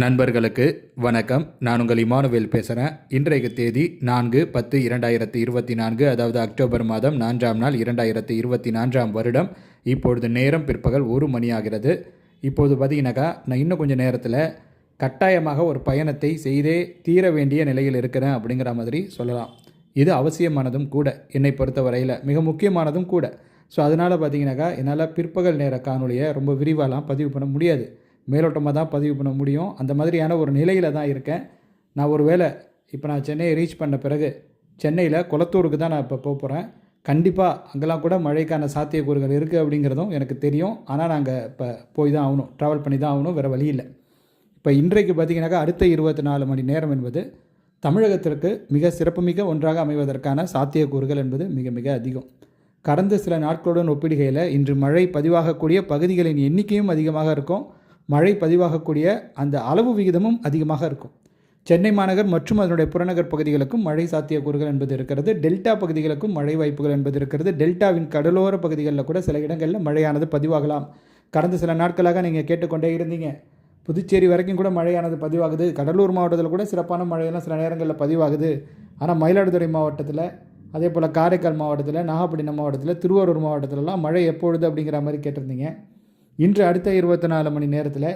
நண்பர்களுக்கு வணக்கம். நான் உங்கள் இமானுவேல் பேசுகிறேன் இன்றைக்கு தேதி நான்கு பத்து இரண்டாயிரத்தி இருபத்தி நான்கு அதாவது அக்டோபர் மாதம் நான்காம் நாள் இரண்டாயிரத்தி இருபத்தி நான்காம் வருடம். இப்பொழுது நேரம் பிற்பகல் ஒரு மணி ஆகிறது இப்போது பார்த்தீங்கன்னாக்கா நான் இன்னும் கொஞ்சம் நேரத்தில் கட்டாயமாக ஒரு பயணத்தை செய்தே தீர வேண்டிய நிலையில் இருக்கிறேன் அப்படிங்கிற மாதிரி சொல்லலாம். இது அவசியமானதும் கூட என்னை பொறுத்த வரையில் மிக முக்கியமானதும் கூட. ஸோ அதனால் பார்த்தீங்கன்னாக்கா என்னால் பிற்பகல் நேர காணொலியை ரொம்ப விரிவாலாம் பதிவு பண்ண முடியாது. மேலோட்டமாக தான் பதிவு பண்ண முடியும். அந்த மாதிரியான ஒரு நிலையில் தான் இருக்கேன். நான் ஒரு வேளை இப்போ நான் சென்னையை ரீச் பண்ண பிறகு சென்னையில் குளத்தூருக்கு தான் நான் இப்போ போக போகிறேன் கண்டிப்பாக அங்கெல்லாம் கூட மழைக்கான சாத்தியக்கூறுகள் இருக்குது அப்படிங்கிறதும் எனக்கு தெரியும். ஆனால் நாங்கள் இப்போ போய் தான் ஆகணும். ட்ராவல் பண்ணி தான் ஆகணும். வேறு வழி இல்லை. இப்போ இன்றைக்கு பார்த்தீங்கன்னாக்கா அடுத்த இருபத்தி நாலு மணி நேரம் என்பது தமிழகத்திற்கு மிக சிறப்புமிக்க ஒன்றாக அமைவதற்கான சாத்தியக்கூறுகள் என்பது மிக மிக அதிகம். கடந்த சில நாட்களுடன் ஒப்பிடுகையில் இன்று மழை பதிவாகக்கூடிய பகுதிகளின் எண்ணிக்கையும் அதிகமாக இருக்கும். மழை பதிவாகக்கூடிய அந்த அளவு விகிதமும் அதிகமாக இருக்கும். சென்னை மாநகர் மற்றும் அதனுடைய புறநகர் பகுதிகளுக்கும் மழை சாத்தியக்கூறுகள் என்பது இருக்கிறது. டெல்டா பகுதிகளுக்கும் மழை வாய்ப்புகள் என்பது இருக்கிறது. டெல்டாவின் கடலோர பகுதிகளில் கூட சில இடங்களில் மழையானது பதிவாகலாம். கடந்த சில நாட்களாக நீங்கள் கேட்டுக்கொண்டே இருந்தீங்க. புதுச்சேரி வரைக்கும் கூட மழையானது பதிவாகுது. கடலூர் மாவட்டத்தில் கூட சிறப்பான மழையெல்லாம் சில நேரங்களில் பதிவாகுது. ஆனால் மயிலாடுதுறை மாவட்டத்தில் அதே போல் காரைக்கால் மாவட்டத்தில் நாகப்பட்டினம் மாவட்டத்தில் திருவாரூர் மாவட்டத்திலலாம் மழை எப்பொழுது அப்படிங்கிற மாதிரி கேட்டிருந்தீங்க. இன்று அடுத்த இருபத்தி நாலு மணி நேரத்தில்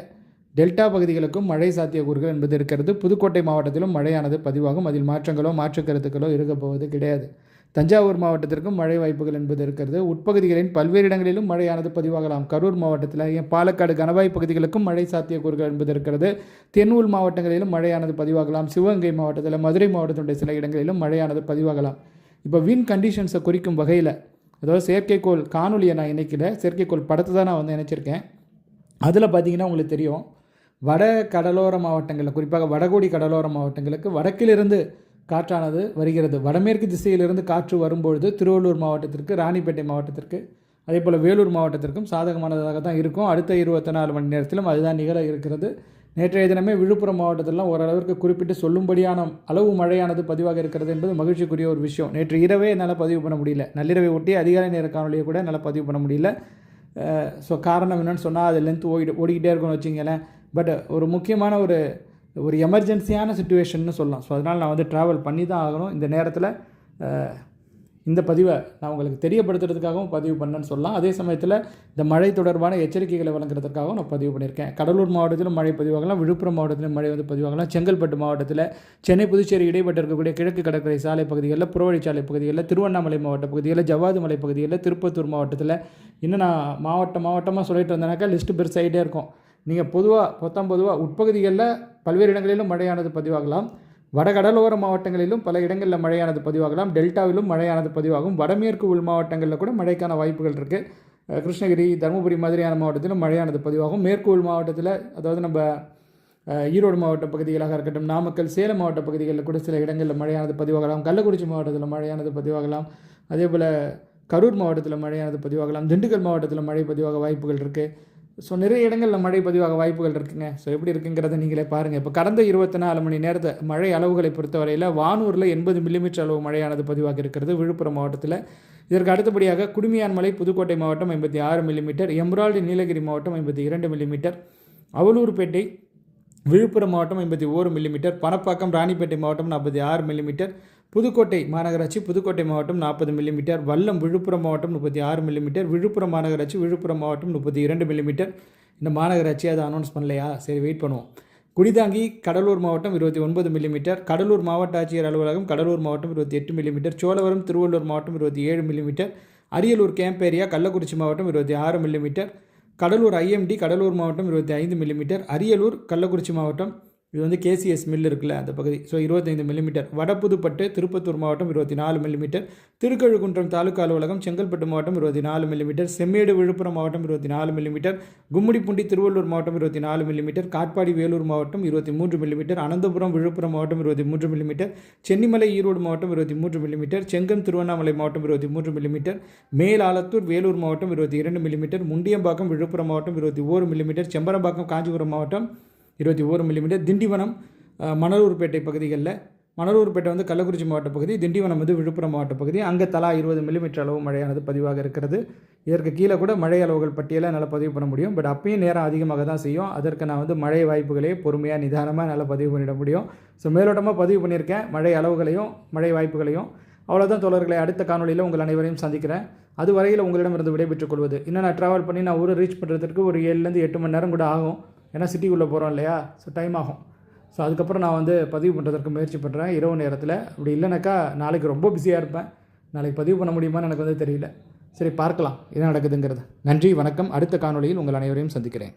டெல்டா பகுதிகளுக்கும் மழை சாத்தியக்கூறுகள் என்பது இருக்கிறது. புதுக்கோட்டை மாவட்டத்திலும் மழையானது பதிவாகும். அதில் மாற்றங்களோ மாற்றுக்கருத்துக்களோ கருத்துக்களோ போவது கிடையாது. தஞ்சாவூர் மாவட்டத்திற்கும் மழை வாய்ப்புகள் என்பது இருக்கிறது. உட்பகுதிகளின் பல்வேறு இடங்களிலும் மழையானது பதிவாகலாம். கரூர் மாவட்டத்தில் ஏன் பாலக்காடு கணவாய் பகுதிகளுக்கும் மழை சாத்தியக்கூறுகள் என்பது இருக்கிறது. தென்னூர் மாவட்டங்களிலும் மழையானது பதிவாகலாம். சிவகங்கை மாவட்டத்தில் மதுரை மாவட்டத்தினுடைய சில இடங்களிலும் மழையானது பதிவாகலாம். இப்போ வின் கண்டிஷன்ஸை குறிக்கும் வகையில் அதாவது செயற்கைக்கோள் காணொலியை நான் இணைக்கல. செயற்கைக்கோள் படத்தை தான் நான் வந்து இணைச்சிருக்கேன். அதில் பார்த்தீங்கன்னா உங்களுக்கு தெரியும். வட கடலோர மாவட்டங்களில் குறிப்பாக வடகோடி கடலோர மாவட்டங்களுக்கு வடக்கிலிருந்து காற்றானது வருகிறது. வடமேற்கு திசையிலிருந்து காற்று வரும்பொழுது திருவள்ளூர் மாவட்டத்திற்கு ராணிப்பேட்டை மாவட்டத்திற்கு அதே போல் வேலூர் மாவட்டத்திற்கும் சாதகமானதாக தான் இருக்கும். அடுத்த இருபத்தி நாலு மணி நேரத்திலும் அதுதான் நிகழ இருக்கிறது. நேற்றைய தினமே விழுப்புரம் மாவட்டத்திலாம் ஓரளவிற்கு குறிப்பிட்டு சொல்லும்படியான அளவு மழையானது பதிவாக இருக்கிறது என்பது மகிழ்ச்சிக்குரிய ஒரு விஷயம். நேற்று இரவே என்னால் பதிவு பண்ண முடியல. நள்ளிரவை ஒட்டி அதிகாலை நேர காணொலியை கூட என்னால் பதிவு பண்ண முடியல. ஸோ காரணம் என்னென்னு சொன்னால் அது லென்த் ஓடி ஓடிக்கிட்டே இருக்கும்னு வச்சிங்களேன் பட் ஒரு முக்கியமான ஒரு ஒரு எமர்ஜென்சியான சுச்சுவேஷன்னு சொல்லலாம். ஸோ அதனால் நான் வந்து ட்ராவல் பண்ணி தான் ஆகணும். இந்த நேரத்தில் இந்த பதிவை நான் உங்களுக்கு தெரியப்படுத்துறதுக்காகவும் பதிவு பண்ணேன்னு சொல்லலாம். அதே சமயத்தில் இந்த மழை தொடர்பான எச்சரிக்கைகளை வழங்குறதுக்காகவும் நான் பதிவு பண்ணியிருக்கேன். கடலூர் மாவட்டத்திலும் மழை பதிவாகலாம் விழுப்புரம் மாவட்டத்திலும் மழை வந்து பதிவாகலாம் செங்கல்பட்டு மாவட்டத்தில் சென்னை புதுச்சேரி இடைப்பட்டு இருக்கக்கூடிய கிழக்கு கடற்கரை சாலை பகுதிகளில் புறவழிச்சாலை பகுதிகளில் திருவண்ணாமலை மாவட்ட பகுதிகளில் ஜவ்வாது மலை பகுதிகளில் திருப்பத்தூர் மாவட்டத்தில் இன்னும் நான் மாவட்டம் மாவட்டமாக சொல்லிட்டு வந்தேனாக்கா லிஸ்ட்டு பெருசாகிட்டே இருக்கும். நீங்கள் பொதுவாக பொத்தாம் பொதுவாக உட்பகுதிகளில் பல்வேறு இடங்களிலும் மழையானது பதிவாகலாம். வடகடலோர மாவட்டங்களிலும் பல இடங்களில் மழையானது பதிவாகலாம். டெல்டாவிலும் மழையானது பதிவாகும். வடமேற்கு உள் மாவட்டங்களில் கூட மழைக்கான வாய்ப்புகள் இருக்குது கிருஷ்ணகிரி தருமபுரி மாதிரியான மாவட்டத்திலும் மழையானது பதிவாகும். மேற்கு உள் மாவட்டத்தில் அதாவது நம்ம ஈரோடு மாவட்ட பகுதிகளாக இருக்கட்டும் நாமக்கல் சேலம் மாவட்ட பகுதிகளில் கூட சில இடங்களில் மழையானது பதிவாகலாம். கள்ளக்குறிச்சி மாவட்டத்தில் மழையானது பதிவாகலாம். அதே போல் கரூர் மாவட்டத்தில் மழையானது பதிவாகலாம். திண்டுக்கல் மாவட்டத்தில் மழை பதிவாக வாய்ப்புகள் இருக்குது ஸோ நிறைய இடங்களில் மழை பதிவாக வாய்ப்புகள் இருக்குங்க. ஸோ எப்படி இருக்குங்கிறத நீங்களே பாருங்கள் இப்போ கடந்த இருபத்தி நாலு மணி நேரத்தை மழை அளவுகளை பொறுத்தவரையில் வானூரில் எண்பது மில்லிமீட்டர் அளவு மழையானது பதிவாக இருக்கிறது. விழுப்புரம் மாவட்டத்தில். இதற்கு அடுத்தபடியாக குடுமியான்மலை புதுக்கோட்டை மாவட்டம் ஐம்பத்தி ஆறு மில்லிமீட்டர் எம்ரால்டு நீலகிரி மாவட்டம் ஐம்பத்தி இரண்டு மில்லிமீட்டர் அவலூர்பேட்டை விழுப்புரம் மாவட்டம் ஐம்பத்தி ஓரு மில்லிமீட்டர் பணப்பாக்கம் ராணிப்பேட்டை மாவட்டம் நாற்பத்தி ஆறு மில்லிமீட்டர் புதுக்கோட்டை மாநகராட்சி புதுக்கோட்டை மாவட்டம் நாற்பது மில்லிமீட்டர் வல்லம் விழுப்புரம் மாவட்டம் முப்பத்தி ஆறு மில்லிமீட்டர் விழுப்புரம் மாநகராட்சி விழுப்புரம் மாவட்டம் முப்பத்தி இரண்டு மில்லிமீட்டர் இந்த மாநகராட்சி அதை அனௌன்ஸ் பண்ணலையா? சரி வெயிட் பண்ணுவோம். குடிதாங்கி கடலூர் மாவட்டம் இருபத்தி ஒன்பது மில்லிமீட்டர் கடலூர் மாவட்ட ஆட்சியர் அலுவலகம் கடலூர் மாவட்டம் இருபத்தி எட்டு மில்லிமீட்டர் சோழவரம் திருவள்ளூர் மாவட்டம் இருபத்தி ஏழு millimetre Ariyalur camp area Kallakurichi மாவட்டம் இருபத்தி ஆறு மில்லிமீட்டர் கடலூர் ஐஎம்டி கடலூர் மாவட்டம் இருபத்தி ஐந்து மில்லிமீட்டர் அரியலூர் கள்ளக்குறிச்சி மாவட்டம் இது வந்து கேசிஎஸ் மில் இருக்குல்ல அந்த பகுதி. ஸோ இருபத்தைந்து மில்லிமீட்டர் வடப்புதுப்பட்டு திருப்பத்தூர் மாவட்டம் இருபத்தி நாலு மில்லிமீட்டர் திருக்கழுக்குன்றம் தாலுக்கா அலுவலகம் செங்கல்பட்டு மாவட்டம் இருபத்தி நாலு மில்லிமீட்டர் செம்மேடு விழுப்புரம் மாவட்டம் இருபத்தி நாலு மில்லிமீட்டர் கும்மிடிப்பூண்டி திருவள்ளூர் மாவட்டம் இருபத்தி நாலு மில்லிமீட்டர் காட்பாடி வேலூர் மாவட்டம் இருபத்தி மூன்று மில்லிமீட்டர் அனந்தபுரம் விழுப்புரம் மாவட்டம் இருபத்தி மூன்று மில்லிமீட்டர் சென்னிமலை ஈரோடு மாவட்டம் இருபத்தி மூன்று மில்லிமீட்டர் செங்கம் திருவண்ணாமலை மாவட்டம் இருபத்தி மூன்று மில்லிமீட்டர் மேல் ஆலத்தூர் வேலூர் மாவட்டம் இருபத்தி இரண்டு மில்லிமீட்டர் முண்டியம்பாக்கம் விழுப்புரம் மாவட்டம் இருபத்தி ஓரு மில்லிமீட்டர் செம்பரம்பாக்கம் காஞ்சிபுரம் மாவட்டம் இருபத்தி ஓரு மில்லிமீட்டர் திண்டிவனம் மணலூர்பேட்டை பகுதிகளில். மணலூர்பேட்டை வந்து கள்ளக்குறிச்சி மாவட்ட பகுதி திண்டிவனம் வந்து விழுப்புரம் மாவட்ட பகுதி. அங்கே தலா இருபது மில்லிமீட்டர் அளவு மழையானது பதிவாக இருக்கிறது. இதற்கு கீழே கூட மழை அளவுகள் பட்டியலை நல்லா பதிவு பண்ண முடியும். பட் அப்பயும் நேரம் அதிகமாக தான் செய்யும். அதற்கு நான் வந்து மழை வாய்ப்புகளே பொறுமையாக நிதானமாக நல்லா பதிவு பண்ணிட முடியும். ஸோ மேலோட்டமாக பதிவு பண்ணியிருக்கேன். மழை அளவுகளையும் மழை வாய்ப்புகளையும். அவ்வளோதான் தோழர்களை. அடுத்த காணொலியில் உங்கள் அனைவரையும் சந்திக்கிறேன். அது வரையில் உங்களிடமிருந்து விடைபெற்றுக் கொள்வது இன்னும் நான் ட்ராவல் பண்ணி நான் ஊரை ரீச் பண்ணுறதுக்கு ஒரு ஏழுலேருந்து எட்டு மணி நேரம் கூட ஆகும். ஏன்னா சிட்டிக்குள்ளே போகிறோம் இல்லையா? ஸோ டைம் ஆகும். ஸோ அதுக்கப்புறம் நான் வந்து பதிவு பண்ணுறதுக்கு முயற்சி பண்ணுறேன். இரவு நேரத்தில். அப்படி இல்லைனாக்கா நாளைக்கு ரொம்ப பிஸியாக இருப்பேன். நாளைக்கு பதிவு பண்ண முடியுமான்னு எனக்கு வந்து தெரியல. சரி பார்க்கலாம். என்ன நடக்குதுங்கிறது. நன்றி வணக்கம். அடுத்த காணொலியில் உங்கள் அனைவரையும் சந்திக்கிறேன்.